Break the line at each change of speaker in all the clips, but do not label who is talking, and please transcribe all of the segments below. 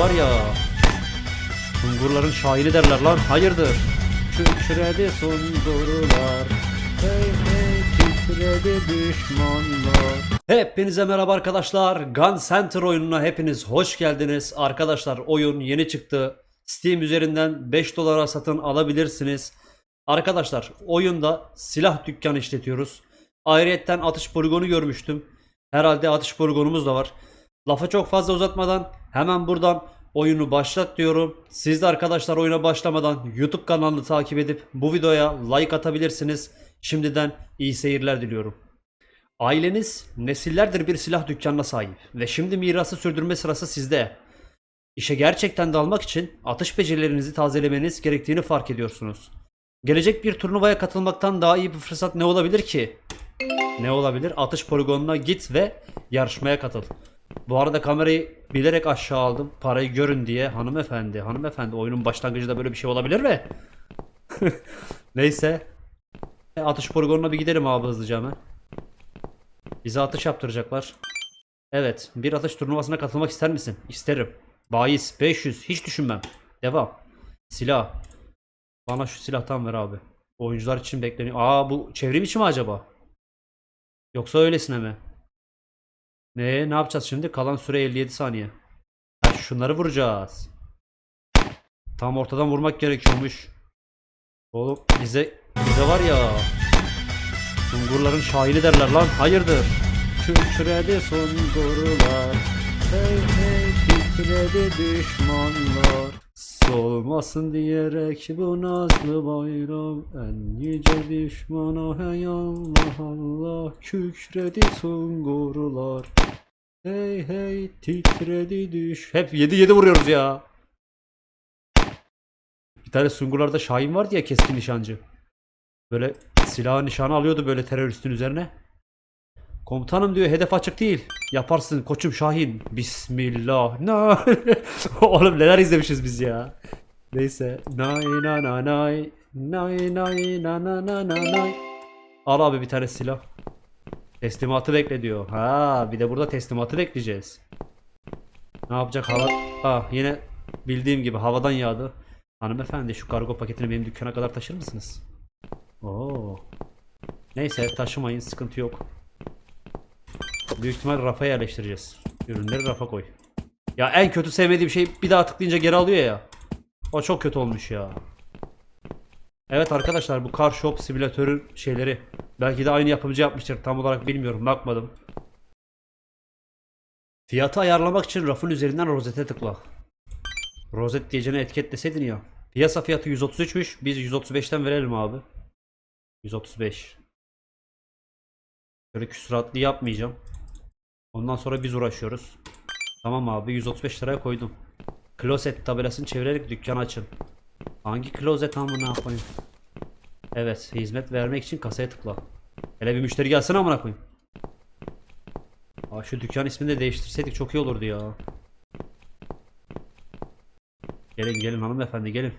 var ya. Sungurların şahini derler lan. Hayırdır? Kükredi sungurlar. Hey hey titredi düşmanlar. Hepinize merhaba arkadaşlar. Gun Center oyununa hepiniz hoş geldiniz. Arkadaşlar oyun yeni çıktı. Steam üzerinden 5 dolara satın alabilirsiniz. Arkadaşlar oyunda silah dükkanı işletiyoruz. Ayrıyetten atış poligonu görmüştüm. Herhalde atış poligonumuz da var. Lafı çok fazla uzatmadan hemen buradan oyunu başlat diyorum. Siz de arkadaşlar oyuna başlamadan YouTube kanalını takip edip bu videoya like atabilirsiniz. Şimdiden iyi seyirler diliyorum. Aileniz nesillerdir bir silah dükkanına sahip ve şimdi mirası sürdürme sırası sizde. İşe gerçekten dalmak için atış becerilerinizi tazelemeniz gerektiğini fark ediyorsunuz. Gelecek bir turnuvaya katılmaktan daha iyi bir fırsat ne olabilir ki? Ne olabilir? Atış poligonuna git ve yarışmaya katıl. Bu arada kamerayı bilerek aşağı aldım. Parayı görün diye. Hanımefendi, hanımefendi oyunun başlangıcında böyle bir şey olabilir mi? Neyse. Atış poligonuna bir gidelim abi hızlıca hemen. Bize atış yaptıracaklar. Evet, bir atış turnuvasına katılmak ister misin? İsterim. Bahis 500 hiç düşünmem. Devam. Silah. Bana şu silahtan ver abi. Oyuncular için bekleniyor. Aa bu çevrim içi mi acaba? Yoksa öylesine mi? Ne ne yapacağız şimdi? Kalan süre 57 saniye. Şunları vuracağız. Tam ortadan vurmak gerekiyormuş. Oğlum bize bize var ya. Sungurların şahini derler lan. Hayırdır? Kükredi sungurlar. Hey hey titredi düşmanlar. Solmasın diyerek bu nazlı bayram. En yüce düşmana hey Allah Allah. Kükredi sungurlar. Hey hey titredi düş. Hep 7-7 vuruyoruz ya. Bir tane sungurlarda Şahin vardı ya keskin nişancı. Böyle silahı nişanı alıyordu böyle teröristin üzerine Komutanım diyor hedef açık değil. Yaparsın koçum Şahin. Bismillah. Na. Oğlum neler izlemişiz biz ya. Neyse. Nay na na nay. Nay nay na na na na nay. Al abi bir tane silah. Teslimatı bekle diyor. Ha bir de burada teslimatı bekleyeceğiz. Ne yapacak hava? Ah yine bildiğim gibi havadan yağdı. Hanımefendi şu kargo paketini benim dükkana kadar taşır mısınız? Oo. Neyse taşımayın sıkıntı yok. Büyük ihtimal rafa yerleştireceğiz. Ürünleri rafa koy. Ya en kötü sevmediğim şey bir daha tıklayınca geri alıyor ya. O çok kötü olmuş ya. Evet arkadaşlar bu Car Shop simülatörü şeyleri. Belki de aynı yapımcı yapmıştır. Tam olarak bilmiyorum. Bakmadım. Fiyatı ayarlamak için rafın üzerinden rozete tıkla. Rozet diyeceğine etiketleseydin ya. Piyasa fiyatı 133'müş. Biz 135'ten verelim abi. 135. Böyle küsuratlı yapmayacağım. Ondan sonra biz uğraşıyoruz. Tamam abi 135 liraya koydum. Closet tabelasını çevirerek dükkan açın. Hangi closet amına koyayım? Evet hizmet vermek için kasaya tıkla. Hele bir müşteri gelsin amına koyayım. Aa, şu dükkan ismini de değiştirseydik çok iyi olurdu ya. Gelin gelin hanımefendi gelin.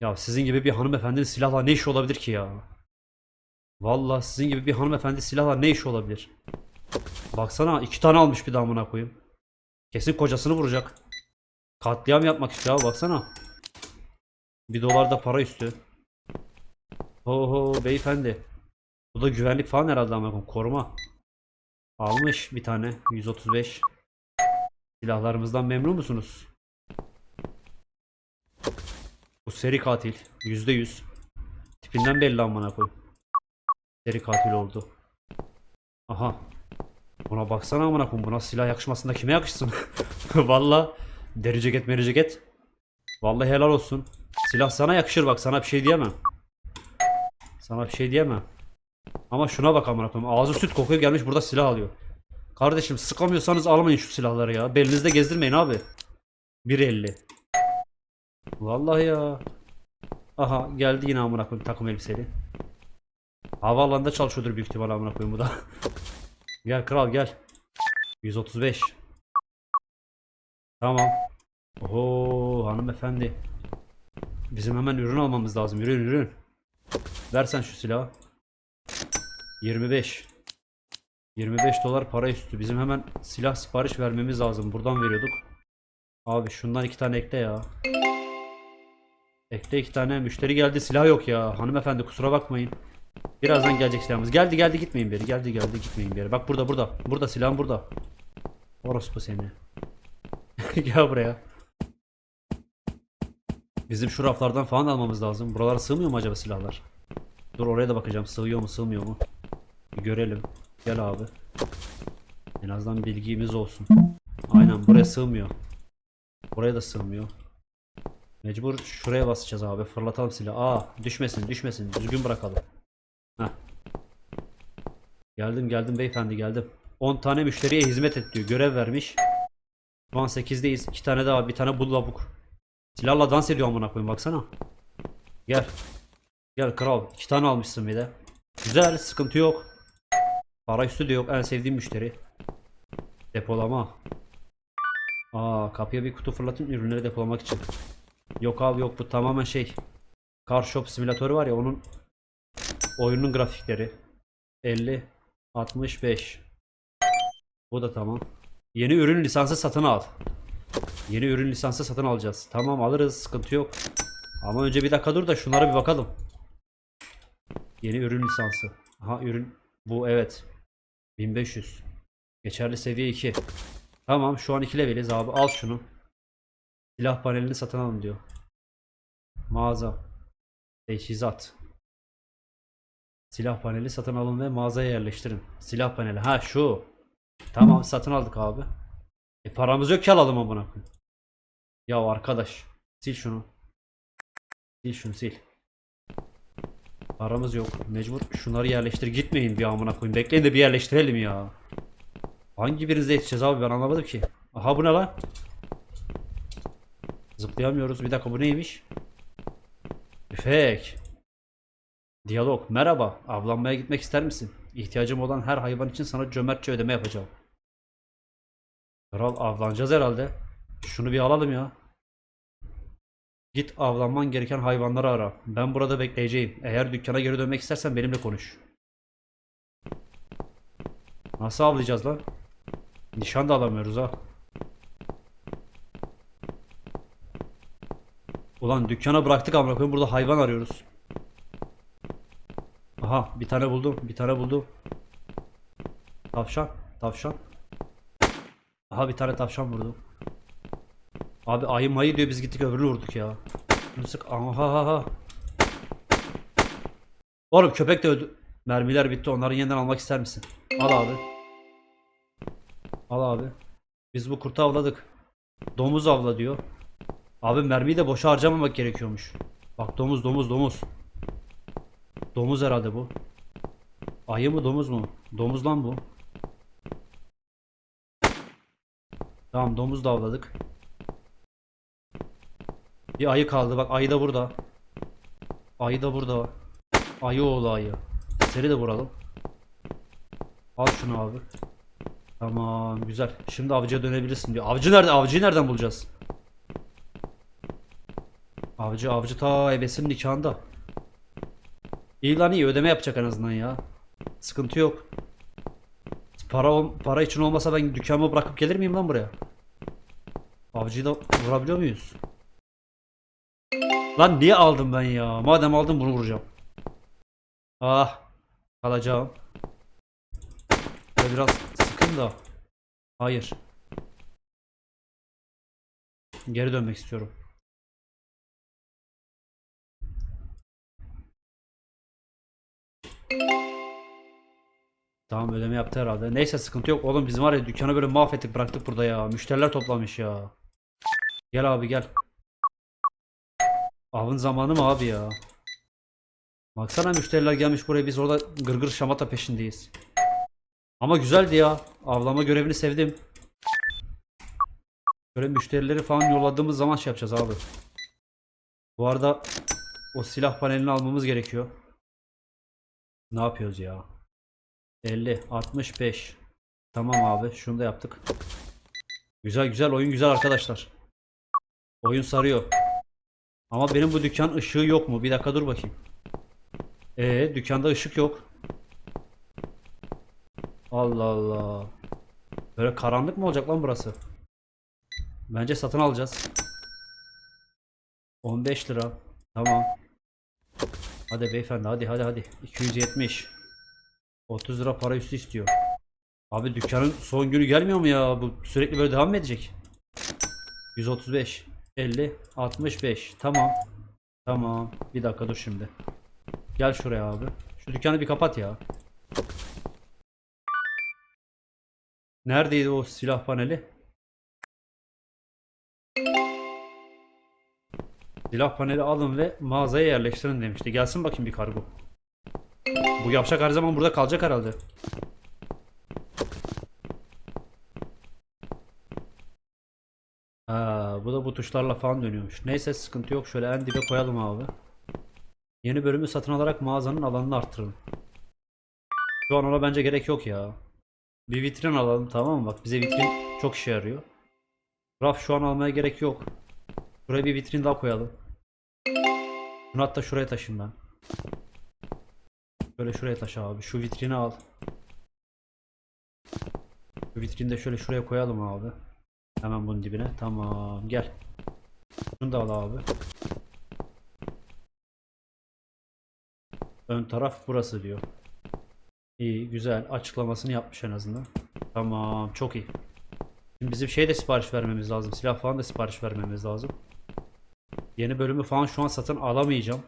Ya sizin gibi bir hanımefendinin silahla ne işi olabilir ki ya? Vallahi sizin gibi bir hanımefendi silahla ne işi olabilir? Baksana iki tane almış bir daha amına koyayım. Kesin kocasını vuracak. Katliam yapmak istiyor abi baksana. Bir dolar da para üstü. Ho ho beyefendi. Bu da güvenlik falan herhalde ama koruma. Almış bir tane 135. Silahlarımızdan memnun musunuz? Bu seri katil %100. Tipinden belli amına koyayım. Seri katil oldu. Aha. Buna baksana amına koyayım. Buna silah yakışmasında kime yakışsın? Valla deri ceket meri ceket. Vallahi helal olsun. Silah sana yakışır bak sana bir şey diyemem. Sana bir şey diyemem. Ama şuna bak amına koyayım. Ağzı süt kokuyor gelmiş burada silah alıyor. Kardeşim sıkamıyorsanız almayın şu silahları ya. Belinizde gezdirmeyin abi. 1.50. Vallahi ya. Aha geldi yine amına koyayım takım elbiseli. Havaalanında çalışıyordur büyük ihtimal amına koyayım bu da. gel kral gel. 135. Tamam. Oho hanımefendi. Bizim hemen ürün almamız lazım. Ürün ürün. Versen şu silahı. 25. 25 dolar para üstü. Bizim hemen silah sipariş vermemiz lazım. Buradan veriyorduk. Abi şundan iki tane ekle ya. Ekle iki tane. Müşteri geldi. Silah yok ya. Hanımefendi kusura bakmayın. Birazdan gelecek silahımız. Geldi geldi gitmeyin bir. Geldi geldi gitmeyin bir. Bak burada burada. Burada silahım burada. Orospu seni. Gel buraya. Bizim şu raflardan falan almamız lazım. Buralara sığmıyor mu acaba silahlar? Dur oraya da bakacağım. Sığıyor mu sığmıyor mu? Bir görelim. Gel abi. En azından bilgimiz olsun. Aynen buraya sığmıyor. Buraya da sığmıyor. Mecbur şuraya basacağız abi. Fırlatalım silahı. Aa düşmesin düşmesin. Düzgün bırakalım. Geldim geldim beyefendi geldim. 10 tane müşteriye hizmet et diyor. Görev vermiş. Şu an 8'deyiz. 2 tane daha bir tane bul lavuk. Silahla dans ediyor amına koyayım baksana. Gel. Gel kral. 2 tane almışsın bir de. Güzel sıkıntı yok. Para üstü de yok. En sevdiğim müşteri. Depolama. Aa kapıya bir kutu fırlatın ürünleri depolamak için. Yok abi yok bu tamamen şey. Car Shop simülatörü var ya onun oyunun grafikleri. 50 65 Bu da tamam. Yeni ürün lisansı satın al. Yeni ürün lisansı satın alacağız. Tamam alırız sıkıntı yok. Ama önce bir dakika dur da şunlara bir bakalım. Yeni ürün lisansı. Aha ürün bu evet. 1500. Geçerli seviye 2. Tamam şu an 2 leveliz abi al şunu. Silah panelini satın alın diyor. Mağaza. Teçhizat. Silah paneli satın alın ve mağazaya yerleştirin. Silah paneli. Ha şu. Tamam satın aldık abi. E paramız yok ki alalım amına koyayım. Ya arkadaş. Sil şunu. Sil şunu sil. Paramız yok. Mecbur şunları yerleştir. Gitmeyin bir amına koyayım. Bekleyin de bir yerleştirelim ya. Hangi birinize yetişeceğiz abi ben anlamadım ki. Aha bu ne lan? Zıplayamıyoruz. Bir dakika bu neymiş? Tüfek. Diyalog. Merhaba. Avlanmaya gitmek ister misin? İhtiyacım olan her hayvan için sana cömertçe ödeme yapacağım. Kral avlanacağız herhalde. Şunu bir alalım ya. Git avlanman gereken hayvanları ara. Ben burada bekleyeceğim. Eğer dükkana geri dönmek istersen benimle konuş. Nasıl avlayacağız lan? Nişan da alamıyoruz ha. Ulan dükkana bıraktık amına koyayım burada hayvan arıyoruz. Aha bir tane buldum. Bir tane buldum. Tavşan. Tavşan. Aha bir tane tavşan vurdum. Abi ayı mayı diyor biz gittik öbürünü vurduk ya. Sık. Aha ha ha. Oğlum köpek de öldü. Mermiler bitti onları yeniden almak ister misin? Al abi. Al abi. Biz bu kurtu avladık. Domuz avla diyor. Abi mermiyi de boşa harcamamak gerekiyormuş. Bak domuz domuz domuz. Domuz herhalde bu. Ayı mı domuz mu? Domuz lan bu. Tamam domuz da avladık. Bir ayı kaldı bak ayı da burada. Ayı da burada. Ayı oğlu ayı. Seni de vuralım. Al şunu abi. Tamam güzel. Şimdi avcıya dönebilirsin diyor. Avcı nerede? Avcıyı nereden bulacağız? Avcı avcı ta ebesinin nikahında. İyi lan iyi ödeme yapacak en azından ya. Sıkıntı yok. Para para için olmasa ben dükkanımı bırakıp gelir miyim lan buraya? Avcıyı da vurabiliyor muyuz? Lan niye aldım ben ya? Madem aldım bunu vuracağım. Ah. Kalacağım. Böyle biraz sıkın da. Hayır. Geri dönmek istiyorum. Tamam ödeme yaptı herhalde. Neyse sıkıntı yok. Oğlum bizim var ya dükkanı böyle mahvettik bıraktık burada ya. Müşteriler toplamış ya. Gel abi gel. Avın zamanı mı abi ya? Baksana müşteriler gelmiş buraya biz orada gırgır şamata peşindeyiz. Ama güzeldi ya. Avlama görevini sevdim. Böyle müşterileri falan yolladığımız zaman şey yapacağız abi. Bu arada o silah panelini almamız gerekiyor. Ne yapıyoruz ya? 50, 65. Tamam abi, şunu da yaptık. Güzel güzel oyun güzel arkadaşlar. Oyun sarıyor. Ama benim bu dükkan ışığı yok mu? Bir dakika dur bakayım. Ee, dükkanda ışık yok. Allah Allah. Böyle karanlık mı olacak lan burası? Bence satın alacağız. 15 lira. Tamam. Hadi beyefendi hadi hadi hadi. 270. 30 lira para üstü istiyor. Abi dükkanın son günü gelmiyor mu ya? Bu sürekli böyle devam mı edecek? 135. 50. 65. Tamam. Tamam. Bir dakika dur şimdi. Gel şuraya abi. Şu dükkanı bir kapat ya. Neredeydi o silah paneli? Silah paneli alın ve mağazaya yerleştirin demişti. Gelsin bakayım bir kargo. Bu yapacak her zaman burada kalacak herhalde. Ha, bu da bu tuşlarla falan dönüyormuş. Neyse sıkıntı yok. Şöyle en dibe koyalım abi. Yeni bölümü satın alarak mağazanın alanını arttırın. Şu an ona bence gerek yok ya. Bir vitrin alalım tamam mı? Bak bize vitrin çok işe yarıyor. Raf şu an almaya gerek yok. Buraya bir vitrin daha koyalım. Bunu hatta şuraya taşıyayım ben. Şöyle şuraya taşı abi. Şu vitrini al. Şu vitrini de şöyle şuraya koyalım abi. Hemen bunun dibine. Tamam gel. Şunu da al abi. Ön taraf burası diyor. İyi güzel açıklamasını yapmış en azından. Tamam çok iyi. Şimdi bizim şey de sipariş vermemiz lazım. Silah falan da sipariş vermemiz lazım. Yeni bölümü falan şu an satın alamayacağım.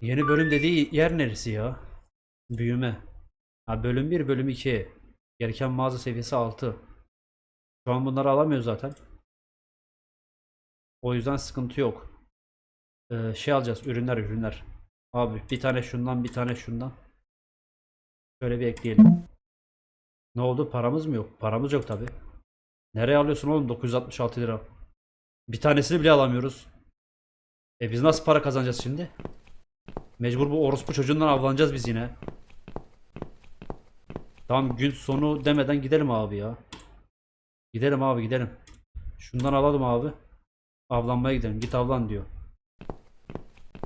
Yeni bölüm dediği yer neresi ya? Büyüme. Ha bölüm 1, bölüm 2. Gereken mağaza seviyesi 6. Şu an bunları alamıyoruz zaten. O yüzden sıkıntı yok. Ee, şey alacağız. Ürünler ürünler. Abi bir tane şundan bir tane şundan. Şöyle bir ekleyelim. Ne oldu? Paramız mı yok? Paramız yok tabi. Nereye alıyorsun oğlum 966 lira? Bir tanesini bile alamıyoruz. E biz nasıl para kazanacağız şimdi? Mecbur bu orospu çocuğundan avlanacağız biz yine. Tamam gün sonu demeden gidelim abi ya. Gidelim abi gidelim. Şundan alalım abi. Avlanmaya gidelim. Git avlan diyor.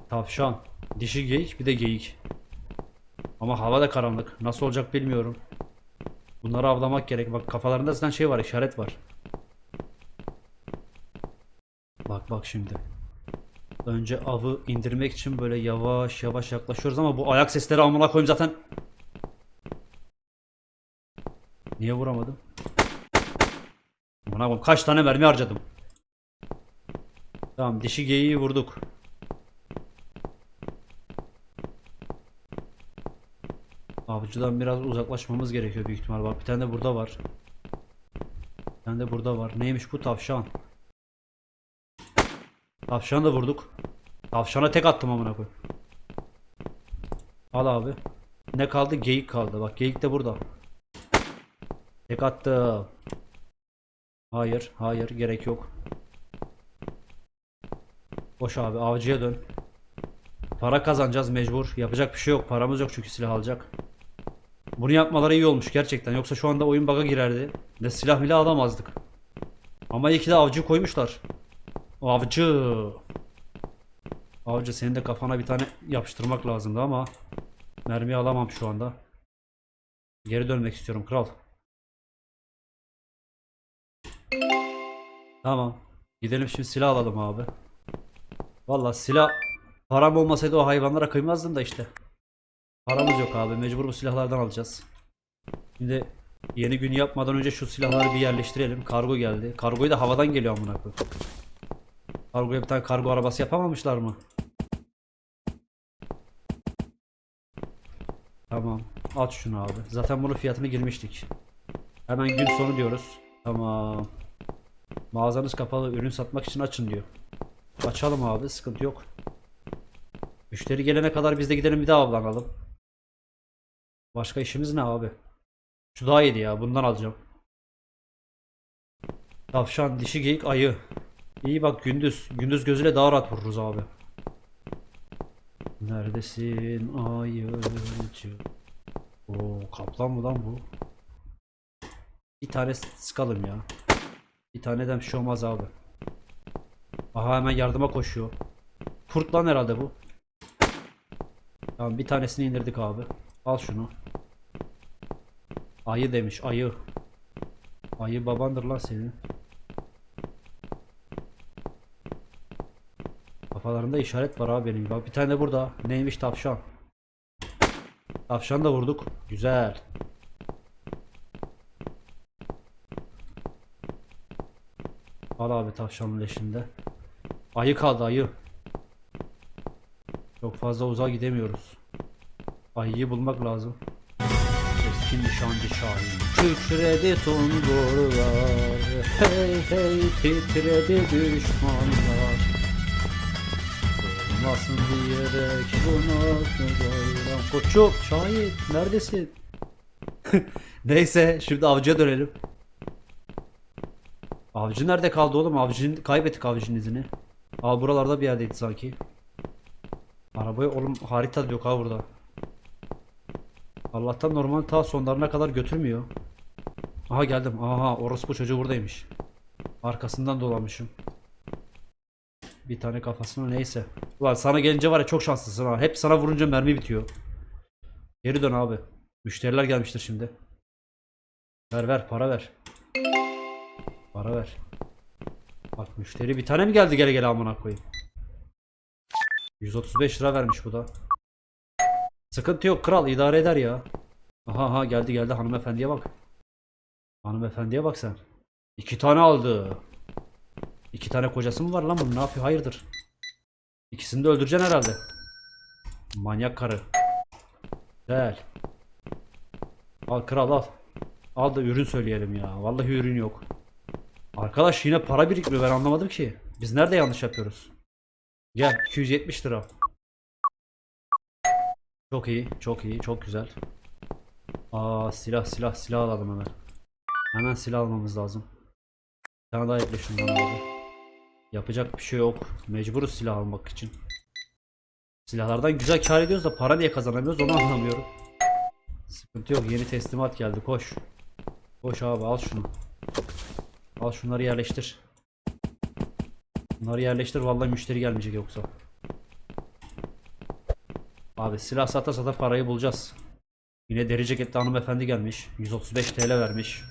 Tavşan. Dişi geyik bir de geyik. Ama hava da karanlık. Nasıl olacak bilmiyorum. Bunları avlamak gerek. Bak kafalarında zaten şey var işaret var. Bak bak şimdi. Önce avı indirmek için böyle yavaş yavaş yaklaşıyoruz ama bu ayak sesleri amına koyayım zaten. Niye vuramadım? Amına koyayım kaç tane mermi harcadım. Tamam dişi geyiği vurduk. Avcıdan biraz uzaklaşmamız gerekiyor büyük ihtimal. Bak bir tane de burada var. Bir tane de burada var. Neymiş bu tavşan? Tavşanı da vurduk. Tavşana tek attım amına koy. Al abi. Ne kaldı? Geyik kaldı. Bak geyik de burada. Tek attım. Hayır, hayır gerek yok. Boş abi avcıya dön. Para kazanacağız mecbur. Yapacak bir şey yok. Paramız yok çünkü silah alacak. Bunu yapmaları iyi olmuş gerçekten. Yoksa şu anda oyun bug'a girerdi. Ne silah bile alamazdık. Ama iyi ki de avcı koymuşlar. Avcı. Avcı senin de kafana bir tane yapıştırmak lazımdı ama mermi alamam şu anda. Geri dönmek istiyorum kral. Tamam. Gidelim şimdi silah alalım abi. Vallahi silah param olmasaydı o hayvanlara kıymazdım da işte. Paramız yok abi. Mecbur bu silahlardan alacağız. Şimdi yeni gün yapmadan önce şu silahları bir yerleştirelim. Kargo geldi. Kargoyu da havadan geliyor amına koyayım. Kargoya bir tane kargo arabası yapamamışlar mı? Tamam. At şunu abi. Zaten bunun fiyatını girmiştik. Hemen gün sonu diyoruz. Tamam. Mağazanız kapalı. Ürün satmak için açın diyor. Açalım abi. Sıkıntı yok. Müşteri gelene kadar biz de gidelim bir daha avlanalım. Başka işimiz ne abi? Şu daha iyiydi ya. Bundan alacağım. Tavşan, dişi geyik, ayı. İyi bak gündüz. Gündüz gözüyle daha rahat vururuz abi. Neredesin ayıcı? Oo kaplan mı lan bu? Bir tane sıkalım ya. Bir taneden bir şey olmaz abi. Aha hemen yardıma koşuyor. Kurt lan herhalde bu. Tamam bir tanesini indirdik abi. Al şunu. Ayı demiş ayı. Ayı babandır lan senin. Kafalarında işaret var abi benim. Bak bir tane de burada. Neymiş tavşan. Tavşan da vurduk. Güzel. Al abi tavşanın leşinde. Ayı kaldı ayı. Çok fazla uzağa gidemiyoruz. Ayıyı bulmak lazım. Eski nişancı Şahin Kükredi son doğrular Hey hey titredi düşmanlar Olmasın diyerek bunu bayram Koçum Şahin neredesin? Neyse şimdi avcıya dönelim. Avcı nerede kaldı oğlum? Avcının kaybettik avcının izini. Aa buralarda bir yerdeydi sanki. Arabayı oğlum harita yok ha burada. Allah'tan normal ta sonlarına kadar götürmüyor. Aha geldim. Aha orospu çocuğu buradaymış. Arkasından dolanmışım. Bir tane kafasına neyse. Ulan sana gelince var ya çok şanslısın ha. Hep sana vurunca mermi bitiyor. Geri dön abi. Müşteriler gelmiştir şimdi. Ver ver para ver. Para ver. Bak müşteri bir tane mi geldi gele gele amına koyayım. 135 lira vermiş bu da. Sıkıntı yok kral idare eder ya. Aha aha geldi geldi hanımefendiye bak. Hanımefendiye bak sen. İki tane aldı. İki tane kocası mı var lan bunun ne yapıyor hayırdır. İkisini de öldüreceksin herhalde. Manyak karı. Gel. Al kral al. Al da ürün söyleyelim ya. Vallahi ürün yok. Arkadaş yine para birikmiyor ben anlamadım ki. Biz nerede yanlış yapıyoruz? Gel 270 lira. Çok iyi, çok iyi, çok güzel. Aa silah silah silah alalım hemen. Hemen silah almamız lazım. Bir tane daha ekle şundan abi. Yapacak bir şey yok. Mecburuz silah almak için. Silahlardan güzel kar ediyoruz da para niye kazanamıyoruz onu anlamıyorum. Sıkıntı yok yeni teslimat geldi koş. Koş abi al şunu. Al şunları yerleştir. Bunları yerleştir vallahi müşteri gelmeyecek yoksa. Abi silah sata sata parayı bulacağız. Yine deri ceketli hanımefendi gelmiş. 135 TL vermiş.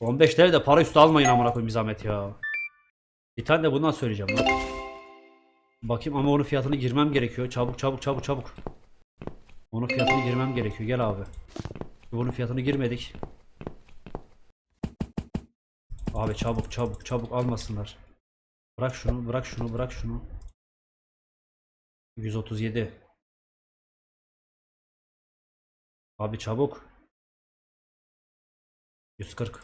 15 TL de para üstü almayın amına koyayım zahmet ya. Bir tane de bundan söyleyeceğim lan. Bakayım ama onun fiyatını girmem gerekiyor. Çabuk çabuk çabuk çabuk. Onun fiyatını girmem gerekiyor. Gel abi. Bunun fiyatını girmedik. Abi çabuk çabuk çabuk almasınlar. Bırak şunu bırak şunu bırak şunu. 137. Abi çabuk. 140.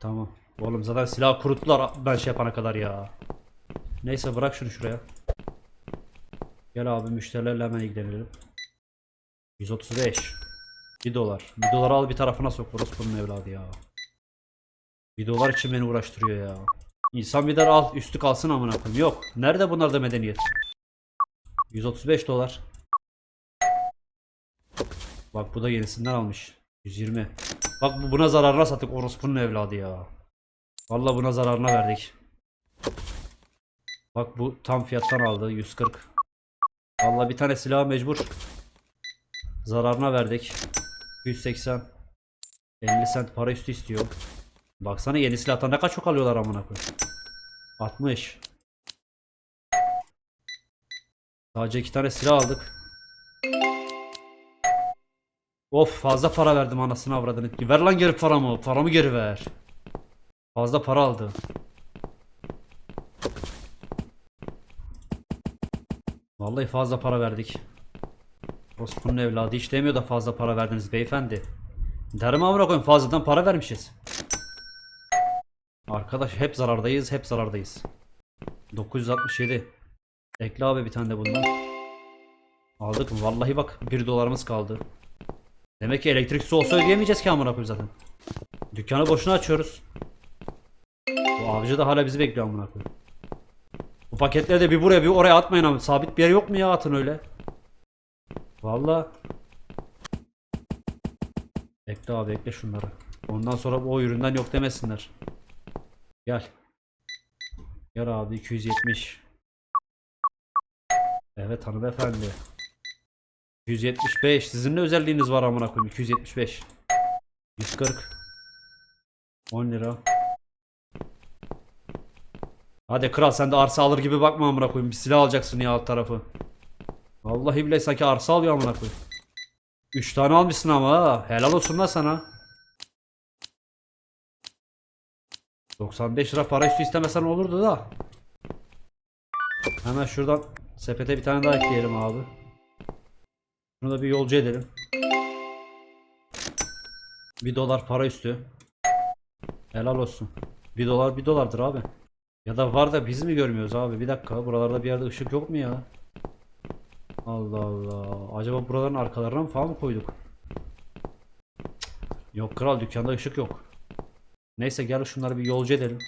Tamam. Oğlum zaten silah kuruttular ben şey yapana kadar ya. Neyse bırak şunu şuraya. Gel abi müşterilerle hemen ilgilenelim. 135. 1 dolar. 1 dolar al bir tarafına sok bunun evladı ya. 1 dolar için beni uğraştırıyor ya. İnsan bir der al üstü kalsın amına koyayım. Yok. Nerede bunlarda medeniyet? 135 dolar. Bak bu da yenisinden almış. 120. Bak bu buna zararına sattık orospunun evladı ya. Vallahi buna zararına verdik. Bak bu tam fiyattan aldı 140. Vallahi bir tane silah mecbur. Zararına verdik. 180. 50 sent para üstü istiyor. Baksana yeni silahtan ne kadar çok alıyorlar amına koyayım. 60. Sadece iki tane silah aldık. Of fazla para verdim anasını avradını. Ver lan geri paramı. Paramı geri ver. Fazla para aldı. Vallahi fazla para verdik. Osman'ın evladı hiç demiyor da fazla para verdiniz beyefendi. Derim amına koyayım fazladan para vermişiz. Arkadaş hep zarardayız hep zarardayız. 967. Ekle abi bir tane de bundan. Aldık mı? Vallahi bak 1 dolarımız kaldı. Demek ki elektrik su olsa ödeyemeyeceğiz ki amına koyayım zaten. Dükkanı boşuna açıyoruz. Bu avcı da hala bizi bekliyor amına. Bu paketleri de bir buraya bir oraya atmayın ama sabit bir yer yok mu ya atın öyle. Vallahi. Bekle abi bekle şunları. Ondan sonra o üründen yok demesinler. Gel. Gel abi 270. Evet hanımefendi. 275. Sizin ne özelliğiniz var amına koyayım 275. 140. 10 lira. Hadi kral sen de arsa alır gibi bakma amına koyayım. Bir silah alacaksın ya alt tarafı. Vallahi bile sanki arsa alıyor amına koyayım. 3 tane almışsın ama ha. Helal olsun lan sana. 95 lira para üstü istemesen olurdu da. Hemen şuradan sepete bir tane daha ekleyelim abi. Bunu da bir yolcu edelim. 1 dolar para üstü. Helal olsun. 1 dolar 1 dolardır abi. Ya da var da biz mi görmüyoruz abi? Bir dakika buralarda bir yerde ışık yok mu ya? Allah Allah. Acaba buraların arkalarına mı falan mı koyduk? Cık. Yok kral dükkanda ışık yok. Neyse gel şunları bir yolcu edelim.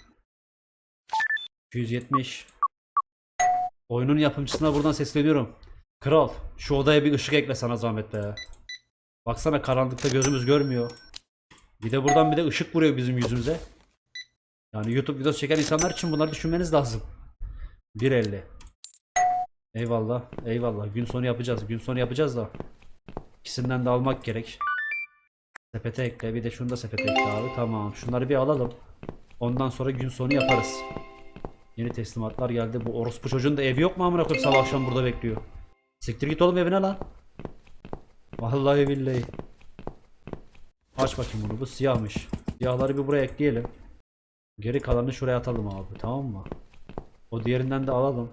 270. Oyunun yapımcısına buradan sesleniyorum. Kral şu odaya bir ışık ekle sana zahmet be. Baksana karanlıkta gözümüz görmüyor. Bir de buradan bir de ışık vuruyor bizim yüzümüze. Yani YouTube videosu çeken insanlar için bunları düşünmeniz lazım. 1.50 Eyvallah, eyvallah. Gün sonu yapacağız. Gün sonu yapacağız da. İkisinden de almak gerek. Sepete ekle. Bir de şunu da sepete ekle abi. Tamam. Şunları bir alalım. Ondan sonra gün sonu yaparız. Yeni teslimatlar geldi. Bu orospu çocuğun da evi yok mu amına koyayım sabah akşam burada bekliyor. Siktir git oğlum evine lan. Vallahi billahi. Aç bakayım bunu. Bu siyahmış. Siyahları bir buraya ekleyelim. Geri kalanını şuraya atalım abi. Tamam mı? O diğerinden de alalım.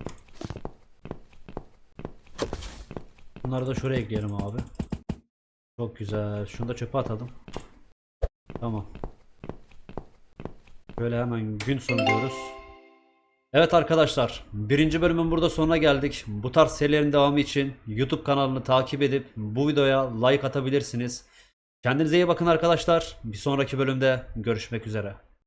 Bunları da şuraya ekleyelim abi. Çok güzel. Şunu da çöpe atalım. Tamam. Böyle hemen gün sonu diyoruz. Evet arkadaşlar, birinci bölümün burada sonuna geldik. Bu tarz serilerin devamı için YouTube kanalını takip edip bu videoya like atabilirsiniz. Kendinize iyi bakın arkadaşlar. Bir sonraki bölümde görüşmek üzere.